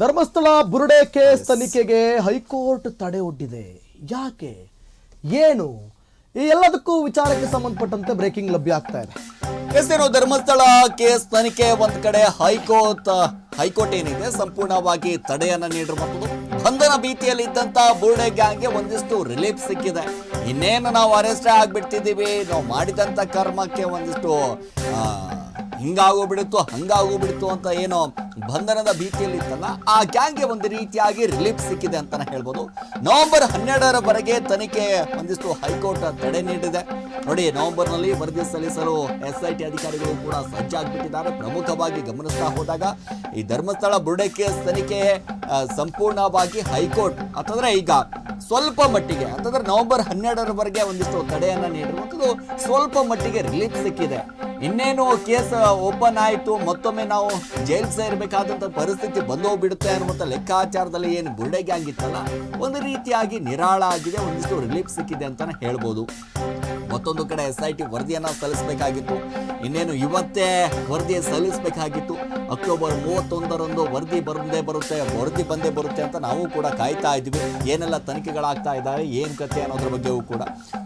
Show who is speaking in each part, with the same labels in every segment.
Speaker 1: ಧರ್ಮಸ್ಥಳ ಬುರುಡೆ case ತನಿಖೆಗೆ high court ತಡೆ ಒಡ್ಡಿದೆ. ಯಾಕೆ? ಏನು? ಈ ಎಲ್ಲದಕ್ಕೂ ವಿಚಾರಕ್ಕೆ ಸಂಬಂಧಪಟ್ಟಂತೆ ಬ್ರೇಕಿಂಗ್ ಲಭ್ಯ ಆಗ್ತಾ ಇದೆ.
Speaker 2: ಎಸ್ತೇನು ಧರ್ಮಸ್ಥಳ ಕೇಸ್ ತನಿಖೆ ಒಂದ್ ಕಡೆ ಹೈಕೋರ್ಟ್ ಹೈಕೋರ್ಟ್ ಏನಿದೆ? ಸಂಪೂರ್ಣವಾಗಿ ತಡೆಯನ್ನ ನೀಡಿರುವಂಥದ್ದು. ಬಂಧನ ಭೀತಿಯಲ್ಲಿ ಇದ್ದಂತ ಬುರುಡೆ ಗ್ಯಾಂಗ್ಗೆ ಒಂದಿಷ್ಟು ರಿಲೀಫ್ ಸಿಕ್ಕಿದೆ. ಇನ್ನೇನು ನಾವು ಅರೆಸ್ಟ್ ಆಗ್ಬಿಡ್ತಿದ್ದೀವಿ? ನಾವು ಮಾಡಿದಂತ ಕರ್ಮಕ್ಕೆ ಒಂದಿಷ್ಟು ಹಂಗಾಗೋಗ್ಬಿಡುತ್ತು ಹಂಗಾಗೋಗ್ಬಿಡ್ತು ಅಂತ ಏನೋ ಬಂಧನದ ಭೀತಿಯಲ್ಲಿ ಇತ್ತಲ್ಲ, ಆ ಗ್ಯಾಂಗ್ಗೆ ಒಂದು ರೀತಿಯಾಗಿ ರಿಲೀಫ್ ಸಿಕ್ಕಿದೆ ಅಂತಾನೆ ಹೇಳ್ಬೋದು. ನವೆಂಬರ್ ಹನ್ನೆರಡರವರೆಗೆ ತನಿಖೆ ಒಂದಿಷ್ಟು ಹೈಕೋರ್ಟ್ ತಡೆ ನೀಡಿದೆ. ನೋಡಿ, ನವೆಂಬರ್ನಲ್ಲಿ ವರದಿ ಸಲ್ಲಿಸಲು ಎಸ್ ಐ ಟಿ ಅಧಿಕಾರಿಗಳು ಕೂಡ ಸಜ್ಜಾಗ್ಬಿಟ್ಟಿದ್ದಾರೆ ಪ್ರಮುಖವಾಗಿ ಗಮನಿಸ್ತಾ ಹೋದಾಗ, ಈ ಧರ್ಮಸ್ಥಳ ಬುರ್ಡೆ ಕೇಸ್ ತನಿಖೆ ಸಂಪೂರ್ಣವಾಗಿ ಹೈಕೋರ್ಟ್, ಅಂತಂದ್ರೆ ಈಗ ಸ್ವಲ್ಪ ಮಟ್ಟಿಗೆ, ಅಂತಂದ್ರೆ ನವೆಂಬರ್ ಹನ್ನೆರಡರವರೆಗೆ ಒಂದಿಷ್ಟು ತಡೆಯನ್ನು ನೀಡಿರುವಂಥದ್ದು ಸ್ವಲ್ಪ ಮಟ್ಟಿಗೆ ರಿಲೀಫ್ ಸಿಕ್ಕಿದೆ. ಇನ್ನೇನು ಕೇಸ್ ಓಪನ್ ಆಯಿತು, ಮತ್ತೊಮ್ಮೆ ನಾವು ಜೈಲ್ ಸೇರ್ಬೇಕಾದಂತ ಪರಿಸ್ಥಿತಿ ಬಂದು ಹೋಗ್ಬಿಡುತ್ತೆ ಅನ್ನುವಂಥ ಲೆಕ್ಕಾಚಾರದಲ್ಲಿ ಏನು ಬುರ್ಡೆ ಗ್ಯಾಂಗ್ ಇತ್ತಲ್ಲ, ಒಂದು ರೀತಿಯಾಗಿ ನಿರಾಳ ಆಗಿದೆ ಒಂದಿಷ್ಟು ರಿಲೀಫ್ ಸಿಕ್ಕಿದೆ ಅಂತಲೇ ಹೇಳ್ಬೋದು. ಮತ್ತೊಂದು ಕಡೆ ಎಸ್ ಐ ಟಿ ವರದಿಯನ್ನು ಸಲ್ಲಿಸಬೇಕಾಗಿತ್ತು. ಇನ್ನೇನು ಇವತ್ತೇ ವರದಿ ಸಲ್ಲಿಸಬೇಕಾಗಿತ್ತು. ಅಕ್ಟೋಬರ್ ಮೂವತ್ತೊಂದರಂದು ವರದಿ ಬಂದೇ ಬರುತ್ತೆ, ವರದಿ ಬಂದೇ ಬರುತ್ತೆ ಅಂತ ನಾವು ಕೂಡ ಕಾಯ್ತಾ ಇದ್ವಿ ಏನೆಲ್ಲ ತನಿಖೆಗಳಾಗ್ತಾ ಇದ್ದಾವೆ, ಏನ್ ಕಥೆ ಅನ್ನೋದ್ರ ಬಗ್ಗೆಯೂ ಕೂಡ.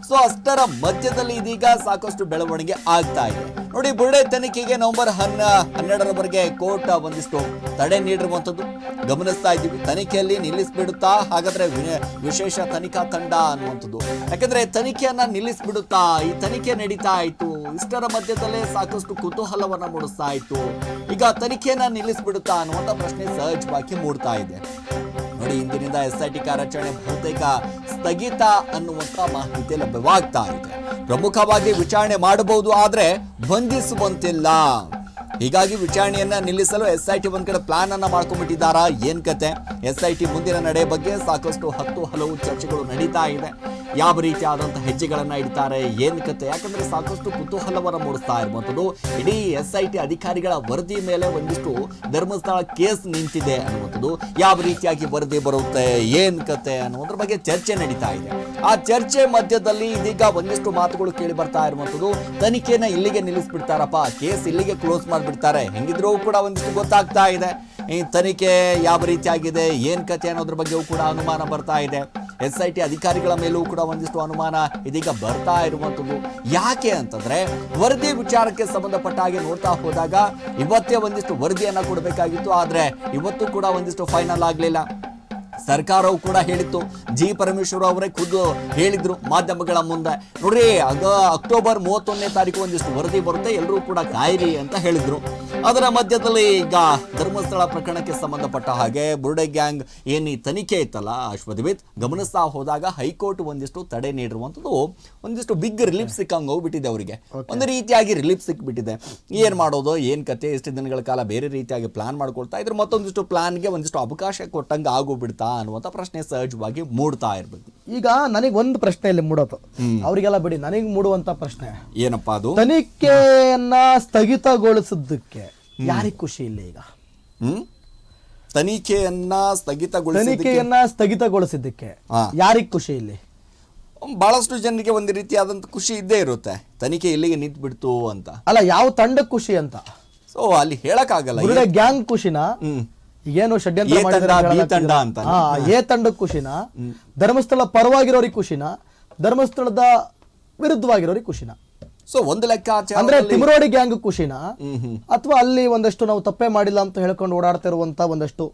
Speaker 2: ಸೊ ಅಷ್ಟರ ಮಧ್ಯದಲ್ಲಿ ಇದೀಗ ಸಾಕಷ್ಟು ಬೆಳವಣಿಗೆ ಆಗ್ತಾ ಇದೆ. ನೋಡಿ, ಬುರ್ಡೆ ತನಿಖೆಗೆ ನವೆಂಬರ್ ಹನ್ನ, ಹನ್ನೆರಡರವರೆಗೆ ಕೋರ್ಟ್ ಒಂದಿಷ್ಟು ತಡೆ ನೀಡಿರುವಂಥದ್ದು. ಗಮನಿಸ್ತಾ ಇದ್ದೀವಿ. ತನಿಖೆಯಲ್ಲಿ ನಿಲ್ಲಿಸ್ಬಿಡುತ್ತಾ, ಹಾಗಾದ್ರೆ ವಿಶೇಷ ತನಿಖಾ ತಂಡ ಅನ್ನುವಂಥದ್ದು. ಯಾಕಂದ್ರೆ ತನಿಖೆಯನ್ನ ನಿಲ್ಲಿಸ್ಬಿಡುತ್ತಾ ಈ ತನಿಖೆ ನಡೀತಾ ಇತ್ತು. ಇಷ್ಟರ ಮಧ್ಯದಲ್ಲೇ ಸಾಕಷ್ಟು ಕುತೂಹಲವನ್ನ ಮೂಡಿಸ್ತಾ ಇತ್ತು. ಈಗ ತನಿಖೆಯನ್ನ ನಿಲ್ಲಿಸ್ಬಿಡುತ್ತಾ ಅನ್ನುವಂತ ಪ್ರಶ್ನೆ ಸಹಜವಾಗಿ ಮೂಡ್ತಾ ಇದೆ. ನೋಡಿ, ಇಂದಿನಿಂದ ಎಸ್ ಐ ಟಿ ಕಾರ್ಯಾಚರಣೆ ಬಹುತೇಕ ಸ್ಥಗಿತ ಅನ್ನುವಂತ ಮಾಹಿತಿ ಲಭ್ಯವಾಗ್ತಾ ಇದೆ. ಪ್ರಮುಖವಾಗಿ ವಿಚಾರಣೆ ಮಾಡಬಹುದು ಆದ್ರೆ ಬಂಧಿಸುವಂತಿಲ್ಲ ಹೀಗಾಗಿ ವಿಚಾರಣೆಯನ್ನ ನಿಲ್ಲಿಸಲು ಎಸ್ ಐ ಟಿ ಒಂದ್ ಕಡೆ ಪ್ಲಾನ್ ಅನ್ನ ಮಾಡ್ಕೊಂಡ್ಬಿಟ್ಟಿದ್ದಾರಾ? ಏನ್ ಕತೆ? ಎಸ್ ಐ ಟಿ ಮುಂದಿನ ನಡೆ ಬಗ್ಗೆ ಸಾಕಷ್ಟು ಹತ್ತು ಹಲವು ಚರ್ಚೆಗಳು ನಡೀತಾ ಇದೆ. ಯಾವ ರೀತಿಯಾದಂಥ ಹೆಜ್ಜೆಗಳನ್ನ ಇಡ್ತಾರೆ, ಏನ್ ಕತೆ? ಯಾಕಂದ್ರೆ ಸಾಕಷ್ಟು ಕುತೂಹಲವನ್ನು ಮೂಡಿಸ್ತಾ ಇರುವಂತದ್ದು ಇಡೀ ಎಸ್ ಐ ಟಿ ಅಧಿಕಾರಿಗಳ ವರದಿ ಮೇಲೆ ಒಂದಿಷ್ಟು ಧರ್ಮಸ್ಥಳ ಕೇಸ್ ನಿಂತಿದೆ ಅನ್ನುವಂಥದ್ದು. ಯಾವ ರೀತಿಯಾಗಿ ವರದಿ ಬರುತ್ತೆ, ಏನ್ ಕತೆ ಅನ್ನೋದ್ರ ಬಗ್ಗೆ ಚರ್ಚೆ ನಡೀತಾ ಇದೆ. ಆ ಚರ್ಚೆ ಮಧ್ಯದಲ್ಲಿ ಇದೀಗ ಒಂದಿಷ್ಟು ಮಾತುಗಳು ಕೇಳಿ ಬರ್ತಾ ಇರುವಂತದ್ದು ತನಿಖೆನ ಇಲ್ಲಿಗೆ ನಿಲ್ಲಿಸ್ಬಿಡ್ತಾರಪ್ಪ. ಕೇಸ್ ಇಲ್ಲಿಗೆ ಕ್ಲೋಸ್ ಮಾಡಿಬಿಡ್ತಾರೆ. ಹೆಂಗಿದ್ರೂ ಕೂಡ ಒಂದಿಷ್ಟು ಗೊತ್ತಾಗ್ತಾ ಇದೆ. ಈ ತನಿಖೆ ಯಾವ ರೀತಿಯಾಗಿದೆ, ಏನ್ ಕತೆ ಅನ್ನೋದ್ರ ಬಗ್ಗೆಯೂ ಕೂಡ ಅನುಮಾನ ಬರ್ತಾ ಇದೆ. ಎಸ್ ಐ ಟಿ ಅಧಿಕಾರಿಗಳ ಮೇಲೂ ಕೂಡ ಒಂದಿಷ್ಟು ಅನುಮಾನ ಇದೀಗ ಬರ್ತಾ ಇರುವಂತದ್ದು ಯಾಕೆ ಅಂತಂದ್ರೆ ವರದಿ ವಿಚಾರಕ್ಕೆ ಸಂಬಂಧಪಟ್ಟ ಹಾಗೆ ನೋಡ್ತಾ ಹೋದಾಗ ಇವತ್ತೇ ಒಂದಿಷ್ಟು ವರದಿಯನ್ನ ಕೊಡಬೇಕಾಗಿತ್ತು, ಆದ್ರೆ ಇವತ್ತು ಕೂಡ ಒಂದಿಷ್ಟು ಫೈನಲ್ ಆಗ್ಲಿಲ್ಲ. ಸರ್ಕಾರವು ಕೂಡ ಹೇಳಿತ್ತು. ಜಿ ಪರಮೇಶ್ವರ್ ಅವರೇ ಖುದ್ದು ಹೇಳಿದ್ರು ಮಾಧ್ಯಮಗಳ ಮುಂದೆ. ನೋಡ್ರಿ ಅದ ಅಕ್ಟೋಬರ್ ಮೂವತ್ತೊಂದನೇ ತಾರೀಕು ಒಂದಿಷ್ಟು ವರದಿ ಬರುತ್ತೆ ಎಲ್ಲರೂ ಕೂಡ ಕಾಯಿರಿ ಅಂತ ಹೇಳಿದ್ರು. ಅದರ ಮಧ್ಯದಲ್ಲಿ ಈಗ ಧರ್ಮಸ್ಥಳ ಪ್ರಕರಣಕ್ಕೆ ಸಂಬಂಧಪಟ್ಟ ಹಾಗೆ ಬುರ್ಡೆ ಗ್ಯಾಂಗ್ ಏನಿ ಈ ತನಿಖೆ ಇತ್ತಲ್ಲ ಅಶ್ವಥಿವಿತ್ ಗಮನಿಸ್ತಾ ಹೋದಾಗ ಹೈಕೋರ್ಟ್ ಒಂದಿಷ್ಟು ತಡೆ ನೀಡಿರುವಂಥದ್ದು ಒಂದಿಷ್ಟು ಬಿಗ್ ರಿಲೀಫ್ ಸಿಕ್ಕಂಗೆ ಹೋಗ್ಬಿಟ್ಟಿದೆ ಅವರಿಗೆ. ಒಂದು ರೀತಿಯಾಗಿ ರಿಲೀಫ್ ಸಿಕ್ಬಿಟ್ಟಿದೆ. ಏನ್ ಮಾಡೋದು ಏನ್ ಕತೆ ಎಷ್ಟು ದಿನಗಳ ಕಾಲ ಬೇರೆ ರೀತಿಯಾಗಿ ಪ್ಲಾನ್ ಮಾಡ್ಕೊಳ್ತಾ ಇದ್ರು ಮತ್ತೊಂದಿಷ್ಟು ಪ್ಲಾನ್ಗೆ ಒಂದಿಷ್ಟು ಅವಕಾಶ ಕೊಟ್ಟಂಗೆ ಆಗೋಗ್ಬಿಡ್ತಾ ಅನ್ನುವಂಥ ಪ್ರಶ್ನೆ ಸಹಜವಾಗಿ ಮೂಡ್ತಾ ಇರ್ಬೇಕು.
Speaker 1: ಈಗ ನನಗೆ ಒಂದು ಪ್ರಶ್ನೆ ಇಲ್ಲಿ ಮೂಡೋದು ಅವರಿಗೆಲ್ಲ ಬಿಡಿ ನನಗೆ ಮೂಡುವಂತ ಪ್ರಶ್ನೆ.
Speaker 2: ಏನಪ್ಪಾ ಅದು?
Speaker 1: ತನಿಖೆಯನ್ನ ಸ್ಥಗಿತಗೊಳಿಸಿದ್ದಕ್ಕೆ ಯಾರಿಗ್ ಖುಷಿ ಇಲ್ಲ ಈಗ?
Speaker 2: ಹ್ಮ್? ತನಿಖೆಯನ್ನ ಸ್ಥಗಿತಗೊಳಿಸಿ
Speaker 1: ತನಿಖೆಯನ್ನ ಸ್ಥಗಿತಗೊಳಿಸಿದ್ದಕ್ಕೆ ಯಾರಿಗೆ ಖುಷಿ ಇಲ್ಲಿ?
Speaker 2: ಬಹಳಷ್ಟು ಜನರಿಗೆ ಒಂದು ರೀತಿಯಾದಂತ ಖುಷಿ ಇದ್ದೇ ಇರುತ್ತೆ. ತನಿಖೆ ಇಲ್ಲಿಗೆ ನಿಂತ್ಬಿಡ್ತು ಅಂತ.
Speaker 1: ಅಲ್ಲ ಯಾವ ತಂಡಕ್ಕೆ ಖುಷಿ ಅಂತ?
Speaker 2: ಸೊ ಅಲ್ಲಿ ಹೇಳಕ್ಕಾಗಲ್ಲ.
Speaker 1: ಆಗಲ್ಲ ಗ್ಯಾಂಗ್ ಖುಷಿನ? ಈಗೇನು ಷಡ್ಯಂತ್ರ
Speaker 2: ಏ ತಂಡ,
Speaker 1: ಮಾಡಿದ್ದಾರೆ ಅಂತ
Speaker 2: ತಂಡ.
Speaker 1: ಎ ತಂಡಕ್ಕೆ ಖುಷಿನ? ಧರ್ಮಸ್ಥಳ ಪರವಾಗಿರೋರಿಗೆ ಖುಷಿನ? ಧರ್ಮಸ್ಥಳದ ವಿರುದ್ಧವಾಗಿರೋರಿಗೆ ಖುಷಿನ?
Speaker 2: ಸೊ ಒಂದು ಲೆಕ್ಕಾಚಾರ
Speaker 1: ಅಂದ್ರೆ ತಿಮರೋಡಿ ಗ್ಯಾಂಗ್ ಖುಷಿನ? ಅಥವಾ ಅಲ್ಲಿ ಒಂದಷ್ಟು ನಾವು ತಪ್ಪೇ ಮಾಡಿಲ್ಲ ಅಂತ ಹೇಳ್ಕೊಂಡು ಓಡಾಡ್ತಿರುವಂತ ಒಂದಷ್ಟು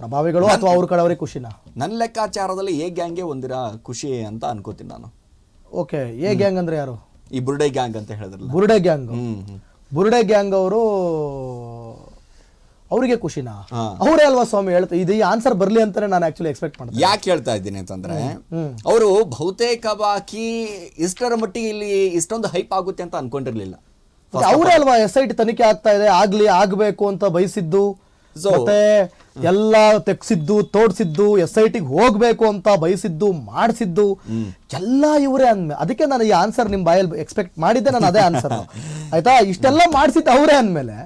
Speaker 1: ಪ್ರಭಾವಿಗಳು ಅಥವಾ ಅವ್ರ ಕಡೆಯವರಿಗೆ ಖುಷಿನ?
Speaker 2: ನನ್ನ ಲೆಕ್ಕಾಚಾರದಲ್ಲಿ ಎ ಗ್ಯಾಂಗ್ಗೆ ಒಂದಿರ ಖುಷಿ ಅಂತ ಅನ್ಕೋತೀನಿ ನಾನು.
Speaker 1: ಓಕೆ ಎ ಗ್ಯಾಂಗ್ ಅಂದ್ರೆ ಯಾರು?
Speaker 2: ಈ ಬುರ್ಡೆ ಗ್ಯಾಂಗ್ ಅಂತ ಹೇಳಿದ್ರಲ್ಲ.
Speaker 1: ಬುರುಡೆ ಗ್ಯಾಂಗ್. ಬುರುಡೆ ಗ್ಯಾಂಗ್ ಅವರು ಅವರಿಗೆ ಖುಷಿನಾ. ಅವರೇ ಅಲ್ವಾ ಸ್ವಾಮಿ ಹೇಳ್ತಾ ಇದು ಈ ಆನ್ಸರ್ ಬರ್ಲಿ ಅಂತಾನೆ ನಾನು ಆಕ್ಚುಲಿ ಎಕ್ಸ್ಪೆಕ್ಟ್ ಮಾಡ್ತೀನಿ
Speaker 2: ಯಾಕೆ ಹೇಳ್ತಾ ಇದ್ದೀನಿ ಅಂತಂದ್ರೆ ಅವರು ಬಹುತೇಕವಾಗಿ ಇಷ್ಟರ ಮಟ್ಟಿಗೆ ಇಲ್ಲಿ ಇಷ್ಟೊಂದು ಹೈಪ್ ಆಗುತ್ತೆ ಅಂತ ಅನ್ಕೊಂಡಿರ್ಲಿಲ್ಲ.
Speaker 1: ಅವರೇ ಅಲ್ವಾ ಎಸ್ ಐ ಟಿ ತನಿಖೆ ಆಗ್ತಾ ಇದೆ ಆಗ್ಲಿ ಆಗ್ಬೇಕು ಅಂತ ಬಯಸಿದ್ದು? ಮತ್ತೆ ಎಲ್ಲ ತೆಗ್ಸಿದ್ದು ತೋಡ್ಸಿದ್ದು ಎಸ್ ಐ ಟಿಗೆ ಹೋಗ್ಬೇಕು ಅಂತ ಬಯಸಿದ್ದು ಮಾಡಿಸಿದ್ದು? ಎಲ್ಲ ಇವರೇ ಅಂದ್ಮೇಲೆ ಅದಕ್ಕೆ ನಾನು ಈ ಆನ್ಸರ್ ನಿಮ್ ಬಾಯಲ್ಲಿ ಎಕ್ಸ್ಪೆಕ್ಟ್ ಮಾಡಿದ್ದೆ ನಾನು ಅದೇ ಆನ್ಸರ್ ಆಯ್ತಾ? ಇಷ್ಟೆಲ್ಲ ಮಾಡಿಸಿದ್ದು ಅವರೇ ಅಂದ್ಮೇಲೆ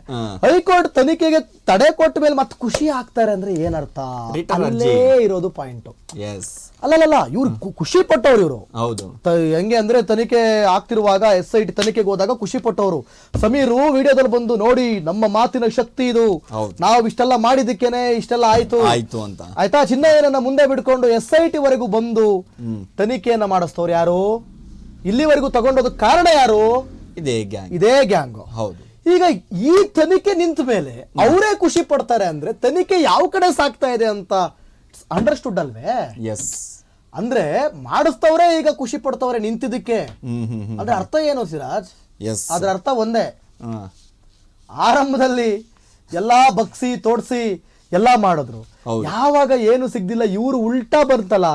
Speaker 1: ಹೈಕೋರ್ಟ್ ತನಿಖೆಗೆ ತಡೆ ಕೊಟ್ಟ ಮೇಲೆ ಮತ್ತೆ ಖುಷಿ ಆಗ್ತಾರೆ ಅಂದ್ರೆ ಏನರ್ಥ? ಅಲ್ಲೇ ಇರೋದು ಪಾಯಿಂಟ್
Speaker 2: ಎಸ್
Speaker 1: ಅಲ್ಲಲ್ಲ ಇವ್ರು ಖುಷಿ ಪಟ್ಟವ್ರು ಇವರು. ಹೆಂಗೆ ಅಂದ್ರೆ ತನಿಖೆ ಆಗ್ತಿರುವಾಗ ಎಸ್ ಐ ಟಿ ತನಿಖೆಗೆ ಹೋದಾಗ ಖುಷಿ ಪಟ್ಟವರು. ಸಮೀರು ವಿಡಿಯೋದಲ್ಲಿ ಬಂದು ನೋಡಿ ನಮ್ಮ ಮಾತಿನ ಶಕ್ತಿ ಇದು. ನಾವು ಇಷ್ಟೆಲ್ಲ ಮಾಡಿದಕ್ಕೇನೆ ಇಷ್ಟೆಲ್ಲ ಆಯ್ತು.
Speaker 2: ಆಯ್ತು ಅಂತ.
Speaker 1: ಆಯ್ತಾ? ಚಿನ್ನಯ್ಯನನ್ನ ಮುಂದೆ ಬಿಡ್ಕೊಂಡು ಎಸ್ ಐ ಟಿ ವರೆಗೂ ಬಂದು ತನಿಖೆಯನ್ನ ಮಾಡಿಸ್ತವ್ರು ಯಾರು? ಇಲ್ಲಿವರೆಗೂ ತಗೊಂಡೋದ ಕಾರಣ ಯಾರು?
Speaker 2: ಇದೇ ಗ್ಯಾಂಗ್
Speaker 1: ಇದೇ ಗ್ಯಾಂಗು
Speaker 2: ಹೌದು.
Speaker 1: ಈಗ ಈ ತನಿಖೆ ನಿಂತ ಮೇಲೆ ಅವರೇ ಖುಷಿ ಪಡ್ತಾರೆ ಅಂದ್ರೆ ತನಿಖೆ ಯಾವ ಕಡೆ ಸಾಕ್ತಾ ಇದೆ ಅಂತ ಅಂಡರ್ಸ್ಟುಡ್ ಅಲ್ವೇ?
Speaker 2: ಎಸ್
Speaker 1: ಅಂದ್ರೆ ಮಾಡಿಸ್ತವ್ರೆ ಈಗ ಖುಷಿ ಪಡ್ತವ್ರೆ ನಿಂತಿದ್ದಕ್ಕೆ. ಅದ್ರ ಅರ್ಥ ಏನು ಸಿರಾಜ್?
Speaker 2: ಎಸ್
Speaker 1: ಅದ್ರ ಅರ್ಥ ಒಂದೇ. ಆರಂಭದಲ್ಲಿ ಎಲ್ಲಾ ಬಗ್ಸಿ ತೋಡ್ಸಿ ಎಲ್ಲಾ ಮಾಡಿದ್ರು. ಯಾವಾಗ ಏನು ಸಿಗ್ದಿಲ್ಲ ಇವ್ರು ಉಲ್ಟಾ ಬಂತಲ್ಲ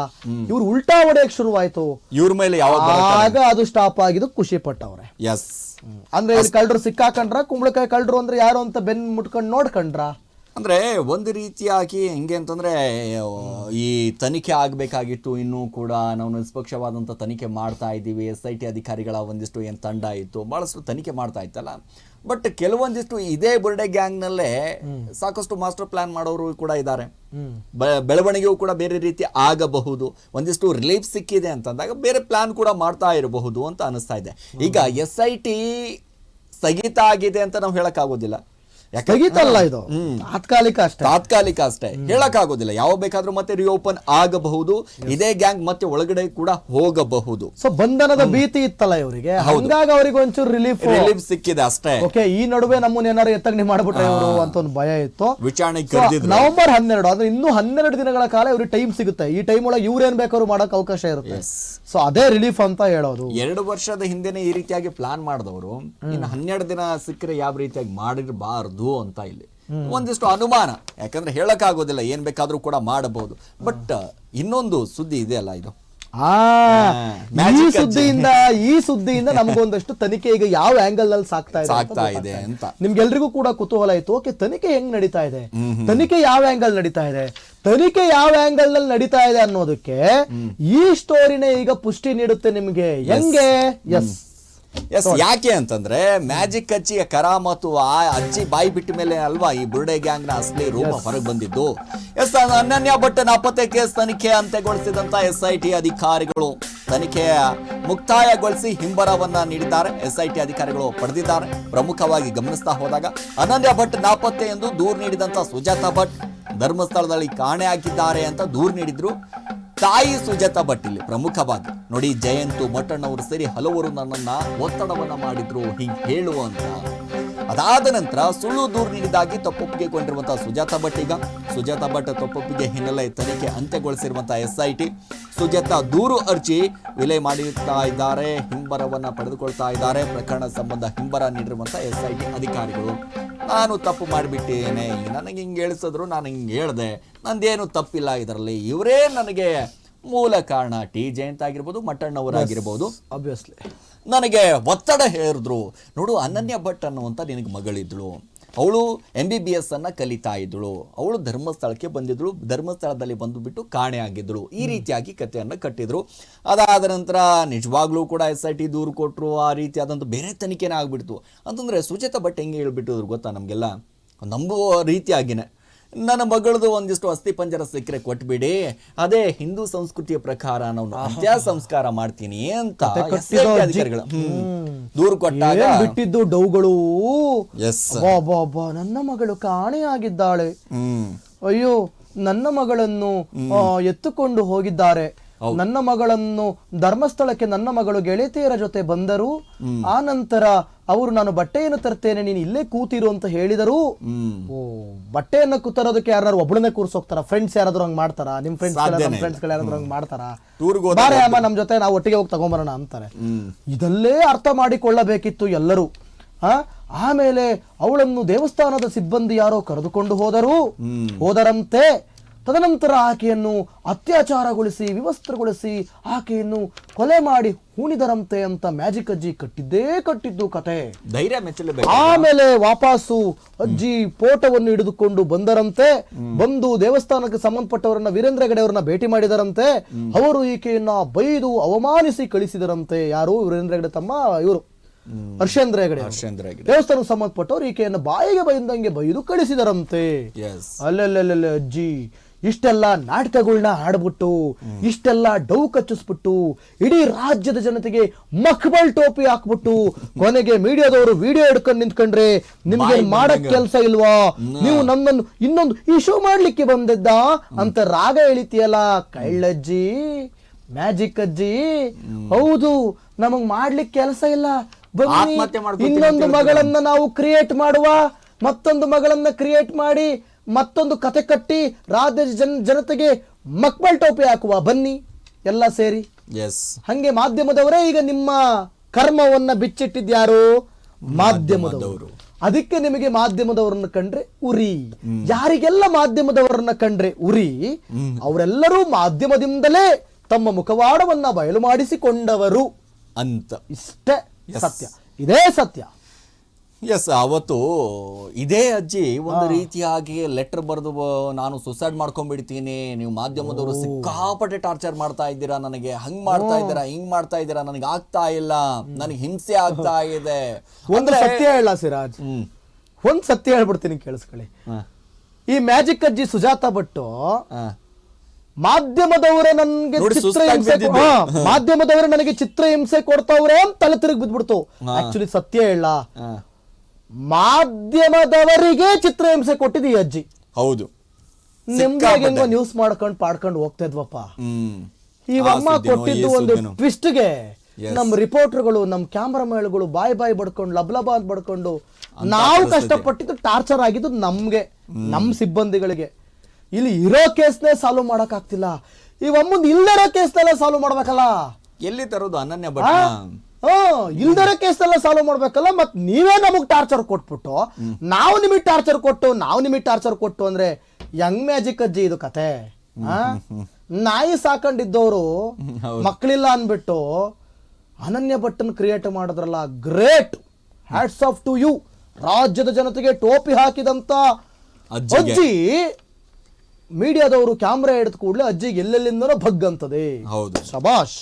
Speaker 1: ಇವ್ರು ಉಲ್ಟಾ ಹೊಡೆಯಕ್ ಶುರುವಾಯ್ತು.
Speaker 2: ಇವ್ರ ಮೇಲೆ ಯಾವಾಗ
Speaker 1: ಆಗ ಅದು ಸ್ಟಾಪ್ ಆಗಿದ್ದು ಖುಷಿ ಪಟ್ಟವ್ರೆ.
Speaker 2: ಎಸ್
Speaker 1: ಅಂದ್ರೆ ಇಲ್ಲಿ ಕಳ್ಳರು ಸಿಕ್ಕಾಕೊಂಡ್ರ ಕುಂಬಳಕಾಯಿ ಕಳ್ಳರು ಅಂದ್ರೆ ಯಾರು ಅಂತ ಬೆನ್ ಮುಟ್ಕೊಂಡ್ ನೋಡ್ಕೊಂಡ್ರ?
Speaker 2: ಅಂದ್ರೆ ಒಂದು ರೀತಿಯಾಗಿ ಹೆಂಗೆ ಅಂತಂದ್ರೆ ಈ ತನಿಖೆ ಆಗಬೇಕಾಗಿತ್ತು. ಇನ್ನೂ ಕೂಡ ನಾವು ನಿಷ್ಪಕ್ಷವಾದಂಥ ತನಿಖೆ ಮಾಡ್ತಾ ಇದ್ದೀವಿ. ಎಸ್ ಐ ಟಿ ಅಧಿಕಾರಿಗಳ ಒಂದಿಷ್ಟು ಏನು ತಂಡ ಇತ್ತು ಬಹಳಷ್ಟು ತನಿಖೆ ಮಾಡ್ತಾ ಇತ್ತಲ್ಲ. ಬಟ್ ಕೆಲವೊಂದಿಷ್ಟು ಇದೇ ಬುರ್ಡೆ ಗ್ಯಾಂಗ್ನಲ್ಲೇ ಸಾಕಷ್ಟು ಮಾಸ್ಟರ್ ಪ್ಲಾನ್ ಮಾಡೋರು ಕೂಡ ಇದ್ದಾರೆ. ಬೆಳವಣಿಗೆಯೂ ಕೂಡ ಬೇರೆ ರೀತಿ ಆಗಬಹುದು. ಒಂದಿಷ್ಟು ರಿಲೀಫ್ ಸಿಕ್ಕಿದೆ ಅಂತಂದಾಗ ಬೇರೆ ಪ್ಲಾನ್ ಕೂಡ ಮಾಡ್ತಾ ಇರಬಹುದು ಅಂತ ಅನಿಸ್ತಾ ಇದೆ. ಈಗ ಎಸ್ ಐ ಟಿ ಸ್ಥಗಿತ ಆಗಿದೆ ಅಂತ ನಾವು ಹೇಳಕ್ಕಾಗೋದಿಲ್ಲ.
Speaker 1: ತೆಗಿತಲ್ಲ ಇದು. ತಾತ್ಕಾಲಿಕ ಅಷ್ಟೇ.
Speaker 2: ತಾತ್ಕಾಲಿಕ ಅಷ್ಟೇ. ಹೇಳಕ್ ಆಗೋದಿಲ್ಲ ಯಾವ ಬೇಕಾದ್ರೂ ಮತ್ತೆ ರಿಓಪನ್ ಆಗಬಹುದು. ಇದೇ ಗ್ಯಾಂಗ್ ಮತ್ತೆ ಒಳಗಡೆ ಕೂಡ ಹೋಗಬಹುದು.
Speaker 1: ಸೊ ಬಂಧನದ ಭೀತಿ ಇತ್ತಲ್ಲ ಇವರಿಗೆ. ಹಂಗಾಗಿ ಅವರಿಗೆ ಒಂಚೂರು ರಿಲೀಫ್
Speaker 2: ರಿಲೀಫ್ ಸಿಕ್ಕಿದೆ ಅಷ್ಟೇ.
Speaker 1: ಓಕೆ ಈ ನಡುವೆ ನಮ್ಮನ್ನ ಏನಾರು ಎತ್ತಗಣಿ ಮಾಡ್ಬಿಟ್ರೆ ಇವರು ಅಂತ ಒಂದು ಭಯ ಇತ್ತು.
Speaker 2: ವಿಚಾರಣೆ
Speaker 1: ನವೆಂಬರ್ ಹನ್ನೆರಡು ಅಂದ್ರೆ ಇನ್ನೂ ಹನ್ನೆರಡು ದಿನಗಳ ಕಾಲ ಇವ್ರಿಗೆ ಟೈಮ್ ಸಿಗುತ್ತೆ. ಈ ಟೈಮ್ ಒಳಗೆ ಇವ್ರು ಏನ್ ಬೇಕಾದ್ರು ಮಾಡಕ್ ಅವಕಾಶ ಇರುತ್ತೆ. ಸೊ ಅದೇ ರಿಲೀಫ್ ಅಂತ ಹೇಳೋದು.
Speaker 2: ಎರಡು ವರ್ಷದ ಹಿಂದೆನೆ ಈ ರೀತಿಯಾಗಿ ಪ್ಲಾನ್ ಮಾಡಿದವರು. ಇನ್ನು ಹನ್ನೆರಡು ದಿನ ಸಿಕ್ಕರೆ ಯಾವ ರೀತಿಯಾಗಿ ಮಾಡಿರಬಾರ್ದು ಅಂತ ಇಲ್ಲಿ. ಒಂದಿಷ್ಟು ಅನುಮಾನ. ಯಾಕಂದ್ರೆ ಹೇಳಕ್ ಆಗೋದಿಲ್ಲ ಏನ್ ಬೇಕಾದ್ರೂ ಕೂಡ ಮಾಡಬಹುದು. ಬಟ್ ಇನ್ನೊಂದು ಸುದ್ದಿ ಇದೆ ಅಲ್ಲ ಇದು?
Speaker 1: ಆ ಈ ಸುದ್ದಿಯಿಂದ ಈ ಸುದ್ದಿಯಿಂದ ನಮಗೊಂದಷ್ಟು ತನಿಖೆ ಈಗ ಯಾವ ಆಂಗಲ್ನಲ್ಲಿ ಸಾಕ್ತಾ ಇದೆ ಅಂತ
Speaker 2: ಸಾಕ್ತಾ ಇದೆ ಅಂತ.
Speaker 1: ನಿಮ್ಗೆಲ್ರಿಗೂ ಕೂಡ ಕುತೂಹಲ ಇತ್ತು. ಓಕೆ ತನಿಖೆ ಹೆಂಗ್ ನಡೀತಾ ಇದೆ? ತನಿಖೆ ಯಾವ ಆಂಗಲ್ ನಡೀತಾ ಇದೆ? ತನಿಖೆ ಯಾವ ಆಂಗಲ್ನಲ್ಲಿ ನಡೀತಾ ಇದೆ ಅನ್ನೋದಕ್ಕೆ ಈ ಸ್ಟೋರಿನೇ ಈಗ ಪುಷ್ಟಿ ನೀಡುತ್ತೆ ನಿಮ್ಗೆ. ಹೆಂಗೆ? ಎಸ್
Speaker 2: ಎಸ್ ಯಾಕೆ ಅಂತಂದ್ರೆ ಮ್ಯಾಜಿಕ್ ಅಜ್ಜಿಯ ಕರ ಮತ್ತು ಆ ಅಜ್ಜಿ ಬಾಯಿ ಬಿಟ್ಟ ಮೇಲೆ ಅಲ್ವಾ ಈ ಬುರ್ಡೆ ಗ್ಯಾಂಗ್ನ ಅಸಲಿ ರೂಪ ಹೊರಗೆ ಬಂದಿದ್ದು? ಎಸ್ ಅನನ್ಯ ಭಟ್ ನಾಪತ್ತೆ ಕೇಸ್ ತನಿಖೆ ಅಂತ್ಯಗೊಳಿಸಿದಂತ ಎಸ್ ಐ ಟಿ ಅಧಿಕಾರಿಗಳು ತನಿಖೆ ಮುಕ್ತಾಯಗೊಳಿಸಿ ಹಿಂಬರವನ್ನ ನೀಡಿದ್ದಾರೆ. ಎಸ್ ಐ ಟಿ ಅಧಿಕಾರಿಗಳು ಪಡೆದಿದ್ದಾರೆ. ಪ್ರಮುಖವಾಗಿ ಗಮನಿಸ್ತಾ ಹೋದಾಗ ಅನನ್ಯ ಭಟ್ ನಾಪತ್ತೆ ಎಂದು ದೂರು ನೀಡಿದಂತ ಸುಜಾತಾ ಭಟ್ ಧರ್ಮಸ್ಥಳದಲ್ಲಿ ಕಾಣೆ ಹಾಕಿದ್ದಾರೆ ಅಂತ ದೂರು ನೀಡಿದ್ರು. ತಾಯಿ ಸುಜಾತಾ ಭಟ್ ಇಲ್ಲಿ ಪ್ರಮುಖವಾಗಿ. ನೋಡಿ, ಜಯಂತು ಮಠಣ್ಣವರು ಸೇರಿ ಹಲವರು ನನ್ನನ್ನ ಒತ್ತಡವನ್ನ ಮಾಡಿದ್ರು, ಹಿಂಗ್ ಹೇಳುವಂತ ಅದಾದ ನಂತರ ಸುಳ್ಳು ದೂರು ನೀಡಿದಾಗಿ ತಪ್ಪೊಪ್ಪಿಗೆ ಕೊಂಡಿರುವಂತಹ ಸುಜಾತ ಭಟ್ ಈಗ. ಸುಜಾತಾ ಭಟ್ ತಪ್ಪೊಪ್ಪಿಗೆ ಹಿನ್ನೆಲೆ ತನಿಖೆ ಅಂತ್ಯಗೊಳಿಸಿರುವಂತಹ ಎಸ್ ಐ ಟಿ ಸುಜಾತ ದೂರು ಅರ್ಜಿ ವಿಲೇ ಮಾಡುತ್ತಾ ಇದ್ದಾರೆ. ಹಿಂಬರವನ್ನ ಪಡೆದುಕೊಳ್ತಾ ಇದ್ದಾರೆ. ಪ್ರಕರಣ ಸಂಬಂಧ ಹಿಂಬರ ನೀಡಿರುವಂತಹ ಎಸ್ ಐ ಟಿ ಅಧಿಕಾರಿಗಳು. ನಾನು ತಪ್ಪು ಮಾಡಿಬಿಟ್ಟೇನೆ. ನನಗೆ ಹಿಂಗೆ ಹೇಳಿಸಿದ್ರು ನಾನು ಹಿಂಗೆ ಹೇಳಿದೆ. ನಂದೇನು ತಪ್ಪಿಲ್ಲ ಇದರಲ್ಲಿ. ಇವರೇ ನನಗೆ ಮೂಲ ಕಾರಣ. ಟಿ ಜಯಂತ್ ಆಗಿರ್ಬೋದು ಮಟ್ಟಣ್ಣವರಾಗಿರ್ಬೋದು
Speaker 1: ಆಬ್ವಿಯಸ್ಲಿ
Speaker 2: ನನಗೆ ಒತ್ತಡ ಹೇಳಿದ್ರು ನೋಡು ಅನನ್ಯ ಭಟ್ ಅನ್ನುವಂಥ ನಿನಗೆ ಮಗಳಿದ್ಳು. ಅವಳು ಎಂ ಬಿ ಬಿ ಎಸ್ ಅನ್ನ ಕಲಿತಾ ಇದ್ದಳು. ಅವಳು ಧರ್ಮಸ್ಥಳಕ್ಕೆ ಬಂದಿದ್ದಳು. ಧರ್ಮಸ್ಥಳದಲ್ಲಿ ಬಂದುಬಿಟ್ಟು ಕಾಣೆ ಆಗಿದ್ದಳು. ಈ ರೀತಿಯಾಗಿ ಕಥೆಯನ್ನು ಕಟ್ಟಿದ್ರು. ಅದಾದ ನಂತರ ನಿಜವಾಗ್ಲೂ ಕೂಡ ಎಸ್ ಐ ಟಿ ದೂರು ಕೊಟ್ಟರು ಆ ರೀತಿಯಾದಂಥ ಬೇರೆ ತನಿಖೆನೇ ಆಗ್ಬಿಡ್ತು. ಅಂತಂದ್ರೆ ಸುಜಾತ ಭಟ್ ಹೆಂಗೆ ಹೇಳ್ಬಿಟ್ಟಿದ್ರು ಗೊತ್ತಾ ನಮಗೆಲ್ಲ? ನಂಬುವ ರೀತಿಯಾಗಿನೇ. ನನ್ನ ಮಗಳದು ಒಂದಿಷ್ಟು ಅಸ್ಥಿ ಪಂಜರ ಸಿಕ್ಕರೆ ಕೊಟ್ಬಿಡಿ. ಅದೇ ಹಿಂದೂ ಸಂಸ್ಕೃತಿಯ ಪ್ರಕಾರ ನಾವು ಅಂತ್ಯ ಸಂಸ್ಕಾರ ಮಾಡ್ತೀನಿ ಅಂತ ದೂರು ಕೊಟ್ಟಾಗ
Speaker 1: ಬಿಟ್ಟಿದ್ದು ಡೌಗಳು? ನನ್ನ ಮಗಳು ಕಾಣೆಯಾಗಿದ್ದಾಳೆ ಅಯ್ಯೋ ನನ್ನ ಮಗಳನ್ನು ಎತ್ತುಕೊಂಡು ಹೋಗಿದ್ದಾರೆ. ನನ್ನ ಮಗಳನ್ನು ಧರ್ಮಸ್ಥಳಕ್ಕೆ ನನ್ನ ಮಗಳು ಗೆಳತಿಯರ ಜೊತೆ ಬಂದರು. ಆ ನಂತರ ಅವರು ನಾನು ಬಟ್ಟೆಯನ್ನು ತರ್ತೇನೆ ನೀನು ಇಲ್ಲೇ ಕೂತಿರು ಅಂತ ಹೇಳಿದರು. ಓ ಬಟ್ಟೆಯನ್ನ ಕೂತರೋದಕ್ಕೆ ಯಾರು ಒಬ್ಬಳನ್ನೇ ಕೂರ್ಸೋಗ್ತಾರ? ಫ್ರೆಂಡ್ಸ್ ಯಾರಾದ್ರೂ ಹಂಗ್ ಮಾಡ್ತಾರ? ನಿಮ್ ಫ್ರೆಂಡ್ಸ್ ಫ್ರೆಂಡ್ಸ್ ಯಾರಾದ್ರೂ ಹಂಗ್ ಮಾಡ್ತಾರ?
Speaker 2: ಟೂರ್ಗೆ
Speaker 1: ಬಾರೆ ಅಮ್ಮ ನಮ್ ಜೊತೆ ನಾವು ಒಟ್ಟಿಗೆ ಹೋಗಿ ತಗೊಂಬರೋಣ ಅಂತಾರೆ. ಇದಲ್ಲೇ ಅರ್ಥ ಮಾಡಿಕೊಳ್ಳಬೇಕಿತ್ತು ಎಲ್ಲರೂ. ಆ ಆಮೇಲೆ ಅವಳನ್ನು ದೇವಸ್ಥಾನದ ಸಿಬ್ಬಂದಿ ಯಾರೋ ಕರೆದುಕೊಂಡು ಹೋದರು. ಹೋದರಂತೆ. ತದನಂತರ ಆಕೆಯನ್ನು ಅತ್ಯಾಚಾರಗೊಳಿಸಿ ವಿವಸ್ತ್ರಗೊಳಿಸಿ ಆಕೆಯನ್ನು ಕೊಲೆ ಮಾಡಿ ಹೂಣಿದರಂತೆ ಅಂತ ಮ್ಯಾಜಿಕ್ ಅಜ್ಜಿ ಕಟ್ಟಿದ್ದೇ ಕಟ್ಟಿದ್ದು ಕತೆ.
Speaker 2: ಧೈರ್ಯ ಮೆಚ್ಚಲೇಬೇಕು
Speaker 1: ಆಮೇಲೆ ವಾಪಾಸು ಅಜ್ಜಿ ಪೋಟವನ್ನು ಹಿಡಿದುಕೊಂಡು ಬಂದರಂತೆ ಬಂದು ದೇವಸ್ಥಾನಕ್ಕೆ ಸಂಬಂಧಪಟ್ಟವರನ್ನ ವೀರೇಂದ್ರ ಗಡೆಯವರನ್ನ ಅವರನ್ನ ಭೇಟಿ ಮಾಡಿದರಂತೆ ಅವರು ಈಕೆಯನ್ನ ಬೈದು ಅವಮಾನಿಸಿ ಕಳಿಸಿದರಂತೆ ಯಾರು? ವೀರೇಂದ್ರ ಗಡೆ ತಮ್ಮ ಇವರು. ಹರ್ಷೇಂದ್ರ ಹೆಗಡೆ.
Speaker 2: ಹರ್ಷೇಂದ್ರ ಹೆಗಡೆ.
Speaker 1: ದೇವಸ್ಥಾನಕ್ಕೆ ಸಂಬಂಧಪಟ್ಟವ್ರು ಈಕೆಯನ್ನು ಬಾಯಿಗೆ ಬೈದಂಗೆ ಬೈದು ಕಳಿಸಿದರಂತೆ.
Speaker 2: ಎಸ್
Speaker 1: ಅಲ್ಲೆಲ್ಲೆಲ್ಲೆಲ್ಲ ಅಜ್ಜಿ ಇಷ್ಟೆಲ್ಲ ನಾಟಕಗಳನ್ನ ಹಾಡ್ಬಿಟ್ಟು ಇಷ್ಟೆಲ್ಲ ಡೌ ಕಚ್ಚಿಸ್ಬಿಟ್ಟು ಇಡೀ ರಾಜ್ಯದ ಜನತೆಗೆ ಮಕ್ಬಲ್ ಟೋಪಿ ಹಾಕ್ಬಿಟ್ಟು ಕೊನೆಗೆ ಮೀಡಿಯಾದವರು ವಿಡಿಯೋ ಹಿಡ್ಕೊಂಡು ನಿಂತ್ಕೊಂಡ್ರೆ ನಿಮ್ಗೆ ಮಾಡಕ್ ಕೆಲಸ ಇಲ್ವಾ? ನೀವು ನನ್ನನ್ನು ಇನ್ನೊಂದು ಈ ಶೋ ಮಾಡ್ಲಿಕ್ಕೆ ಬಂದದ್ದ? ಅಂತ ರಾಗ ಎಳಿತೀಯಲ್ಲ ಕಳ್ಳಜ್ಜಿ ಮ್ಯಾಜಿಕ್ ಅಜ್ಜಿ. ಹೌದು ನಮಗ್ ಮಾಡ್ಲಿಕ್ಕೆ ಕೆಲಸ ಇಲ್ಲ. ಬನ್ನಿ ಇನ್ನೊಂದು ಮಗಳನ್ನ ನಾವು ಕ್ರಿಯೇಟ್ ಮಾಡುವ ಮತ್ತೊಂದು ಮಗಳನ್ನ ಕ್ರಿಯೇಟ್ ಮಾಡಿ ಮತ್ತೊಂದು ಕತೆ ಕಟ್ಟಿ ರಾಜ್ಯದ ಜನ ಜನತೆಗೆ ಮಕ್ಬಲ್ ಟೋಪಿ ಹಾಕುವ. ಬನ್ನಿ ಎಲ್ಲ ಸೇರಿ.
Speaker 2: ಎಸ್
Speaker 1: ಹಂಗೆ ಮಾಧ್ಯಮದವರೇ ಈಗ ನಿಮ್ಮ ಕರ್ಮವನ್ನ ಬಿಚ್ಚಿಟ್ಟಿದ್ಯಾರು? ಮಾಧ್ಯಮದವರು. ಅದಕ್ಕೆ ನಿಮಗೆ ಮಾಧ್ಯಮದವರನ್ನ ಕಂಡ್ರೆ ಉರಿ. ಯಾರಿಗೆಲ್ಲ ಮಾಧ್ಯಮದವರನ್ನ ಕಂಡ್ರೆ ಉರಿ ಅವರೆಲ್ಲರೂ ಮಾಧ್ಯಮದಿಂದಲೇ ತಮ್ಮ ಮುಖವಾಡವನ್ನ ಬಯಲು ಮಾಡಿಸಿಕೊಂಡವರು.
Speaker 2: ಅಂತ.
Speaker 1: ಇಷ್ಟೇ ಸತ್ಯ. ಇದೇ ಸತ್ಯ.
Speaker 2: ಎಸ್ ಅವತ್ತು ಇದೇ ಅಜ್ಜಿ ಒಂದು ರೀತಿಯಾಗಿ ಲೆಟರ್ ಬರೆದು ನಾನು ಸುಸೈಡ್ ಮಾಡ್ಕೊಂಡ್ಬಿಡ್ತೀನಿ. ನೀವು ಮಾಧ್ಯಮದವರು ಸಿಕ್ಕಾಪಟ್ಟೆ ಟಾರ್ಚರ್ ಮಾಡ್ತಾ ಇದ್ದೀರಾ ನನಗೆ. ಹಂಗ್ ಮಾಡ್ತಾ ಇದ್ದೀರಾ ಹಿಂಗ್ ಮಾಡ್ತಾ ಇದ್ದೀರಾ ನನಗೆ ಆಗ್ತಾ ಇಲ್ಲ. ನನಗೆ ಹಿಂಸೆ ಆಗ್ತಾ ಇದೆ.
Speaker 1: ಒಂದು ಸತ್ಯ ಹೇಳ ಸಿರಾಜ್. ಒಂದ್ ಸತ್ಯ ಹೇಳ್ಬಿಡ್ತೀನಿ ಕೇಳಿಸ್ಕೊಳ್ಳಿ. ಈ ಮ್ಯಾಜಿಕ್ ಅಜ್ಜಿ ಸುಜಾತ ಭಟ್ಟು. ಮಾಧ್ಯಮದವರೇ ನನಗೆ ಚಿತ್ರ ಹಿಂಸೆ ಮಾಧ್ಯಮದವರೇ ನನಗೆ ಚಿತ್ರ ಹಿಂಸೆ ಕೊಡ್ತಾವ್ರೆ ಅಂತ ತಲೆ ತಿರುಗಿ ಬಿದ್ಬಿಡ್ತು ಆಕ್ಚುಲಿ ಸತ್ಯ ಹೇಳ. ಮಾಧ್ಯಮದವರಿಗೆ ಚಿತ್ರಹಿಂಸೆ ಕೊಟ್ಟಿದ್ದು ಈ ಅಜ್ಜಿ.
Speaker 2: ಹೌದು.
Speaker 1: ನೆಮ್ಮದಿಯಾಗಿ ಹೆಂಗೋ ನ್ಯೂಸ್ ಮಾಡ್ಕೊಂಡು ಪಾಡ್ಕೊಂಡು ಹೋಗ್ತಾ ಇದ್ವಪ್ಪ
Speaker 2: ಇವಮ್ಮ
Speaker 1: ಈ ಅಮ್ಮ
Speaker 2: ಈ
Speaker 1: ಕೊಟ್ಟಿದ್ದು ಒಂದು
Speaker 2: ಟ್ವಿಸ್ಟ್
Speaker 1: ಟ್ವಿಸ್ಟ್ಗೆ
Speaker 2: ನಮ್ಮ
Speaker 1: ನಮ್ ರಿಪೋರ್ಟರ್ಗಳು ನಮ್ ಕ್ಯಾಮ್ರಾಮನ್ಗಳು ಬಾಯ್ ಬಾಯ್ ಬಡ್ಕೊಂಡು ಲಬ್ಲಬ ಅಂತ ಬಡ್ಕೊಂಡು ನಾವು ಕಷ್ಟಪಟ್ಟಿದ್ದು ಟಾರ್ಚರ್ ಆಗಿದ್ದು ನಮ್ಗೆ ನಮ್ ಸಿಬ್ಬಂದಿಗಳಿಗೆ. ಇಲ್ಲಿ ಇರೋ ಕೇಸ್ನೇ ಸಾಲ್ವ್ ಮಾಡಕ್ ಆಗ್ತಿಲ್ಲ ಇವಮ್ಮ ಇಲ್ದಿರೋ ಕೇಸ್ನೆಲ್ಲ ಸಾಲ್ವ್ ಮಾಡ್ಬೇಕಲ್ಲ.
Speaker 2: ಎಲ್ಲಿ ತರೋದು ಅನನ್ಯ
Speaker 1: ಆ? ಹ್ಮ್ ಇಲ್ದರ ಕೇಸ್ನೆಲ್ಲ ಸಾಲ್ವ್ ಮಾಡ್ಬೇಕಲ್ಲ ಮತ್ ನೀವೇ ನಮಗ್ ಟಾರ್ಚರ್ ಕೊಟ್ಬಿಟ್ಟು ನಾವು ನಿಮಗ್ ಟಾರ್ಚರ್ ಕೊಟ್ಟು ನಾವು ನಿಮಗ್ ಟಾರ್ಚರ್ ಕೊಟ್ಟು ಅಂದ್ರೆ ಯಂಗ್ ಮ್ಯಾಜಿಕ್ ಅಜ್ಜಿ ಇದು ಕತೆ. ಆ? ನಾಯಿ ಸಾಕೊಂಡಿದ್ದವರು ಮಕ್ಕಳಿಲ್ಲ ಅನ್ಬಿಟ್ಟು ಅನನ್ಯ ಭಟ್ಟನ್ ಕ್ರಿಯೇಟ್ ಮಾಡಿದ್ರಲ್ಲ great hats off to you ರಾಜ್ಯದ ಜನತೆಗೆ ಟೋಪಿ ಹಾಕಿದಂತ
Speaker 2: ಅಜ್ಜಿಗೆ.
Speaker 1: ಅಜ್ಜಿ ಮೀಡಿಯಾದವರು ಕ್ಯಾಮ್ರಾ ಹಿಡಿದ ಕೂಡಲೇ ಅಜ್ಜಿಗೆ ಎಲ್ಲೆಲ್ಲಿಂದನೋ ಭಗ್ಗಂತದೆ.
Speaker 2: ಹೌದು.
Speaker 1: ಶಬಾಷ್.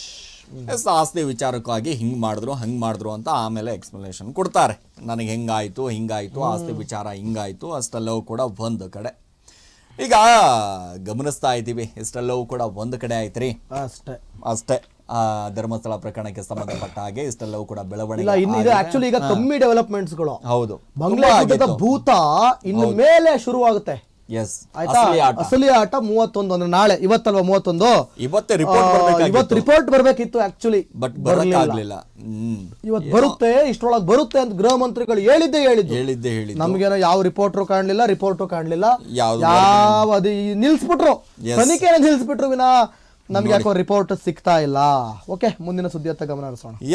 Speaker 2: ಎಸ್ ಆಸ್ತಿ ವಿಚಾರಕ್ಕಾಗಿ ಹಿಂಗ್ ಮಾಡಿದ್ರು ಹಂಗೆ ಮಾಡಿದ್ರು ಅಂತ ಆಮೇಲೆ ಎಕ್ಸ್ಪ್ಲನೇಷನ್ ಕೊಡ್ತಾರೆ. ನನಗೆ ಹೆಂಗಾಯಿತು ಹಿಂಗಾಯಿತು ಆಸ್ತಿ ವಿಚಾರ ಹಿಂಗಾಯಿತು ಅಷ್ಟೆಲ್ಲವೂ ಕೂಡ ಒಂದು ಕಡೆ. ಈಗ ಗಮನಿಸ್ತಾ ಇದ್ದೀವಿ ಇಷ್ಟೆಲ್ಲವೂ ಕೂಡ ಒಂದು ಕಡೆ ಆಯ್ತ್ರಿ.
Speaker 1: ಅಷ್ಟೇ.
Speaker 2: ಅಷ್ಟೇ. ಆ ಧರ್ಮಸ್ಥಳ ಪ್ರಕರಣಕ್ಕೆ ಸಂಬಂಧಪಟ್ಟ ಹಾಗೆ ಇಷ್ಟೆಲ್ಲವೂ ಕೂಡ
Speaker 1: ಇಲ್ಲ
Speaker 2: ಬೆಳವಣಿಗೆ
Speaker 1: ಇನ್ನು ಇದು ಆಕ್ಚುಲಿ ಈಗ ಕಮ್ಮಿ ಡೆವಲಪ್ಮೆಂಟ್ಸ್ಗಳು.
Speaker 2: ಹೌದು.
Speaker 1: ಬಂಗ್ಲಾದೇಶದ ಭೂತ ಇನ್ನು ಮೇಲೆ ಶುರುವಾಗುತ್ತೆ.
Speaker 2: ಎಸ್
Speaker 1: ಆಯ್ತಾ? ಅಸಲಿ ಆಟ. ಮೂವತ್ತೊಂದು ಅಂದ್ರೆ ನಾಳೆ ಇವತ್ತಲ್ವಾ ಮೂವತ್ತೊಂದು?
Speaker 2: ಇವತ್ತೇ ರಿಪೋರ್ಟ್
Speaker 1: ಇವತ್ತು ರಿಪೋರ್ಟ್ ಬರ್ಬೇಕಿತ್ತು ಆಕ್ಚುಲಿ
Speaker 2: ಬಟ್ ಬರಲಿಲ್ಲ.
Speaker 1: ಇವತ್ತು ಬರುತ್ತೆ ಇಷ್ಟೊಳಗೆ ಬರುತ್ತೆ ಅಂತ ಗೃಹ ಮಂತ್ರಿಗಳು ಹೇಳಿದ್ದೆ ಹೇಳಿದ್ದು.
Speaker 2: ಹೇಳಿದ್ದೆ ಹೇಳಿ
Speaker 1: ನಮ್ಗೇನೋ ಯಾವ ರಿಪೋರ್ಟ್ರು ಕಾಣ್ಲಿಲ್ಲ ರಿಪೋರ್ಟು ಕಾಣ್ಲಿಲ್ಲ. ಯಾವ ಅದು ನಿಲ್ಸ್ಬಿಟ್ರು.
Speaker 2: ತನಿಖೆ
Speaker 1: ತನಿಖೆನ ನಿಲ್ಸ್ಬಿಟ್ರು ವಿನ. ನಮ್ಗೆ ಯಾಕೋ ರಿಪೋರ್ಟ್ ಸಿಗ್ತಾ ಇಲ್ಲ. ಓಕೆ ಮುಂದಿನ ಸುದ್ದಿ ಗಮನ ಹರಿಸೋಣ.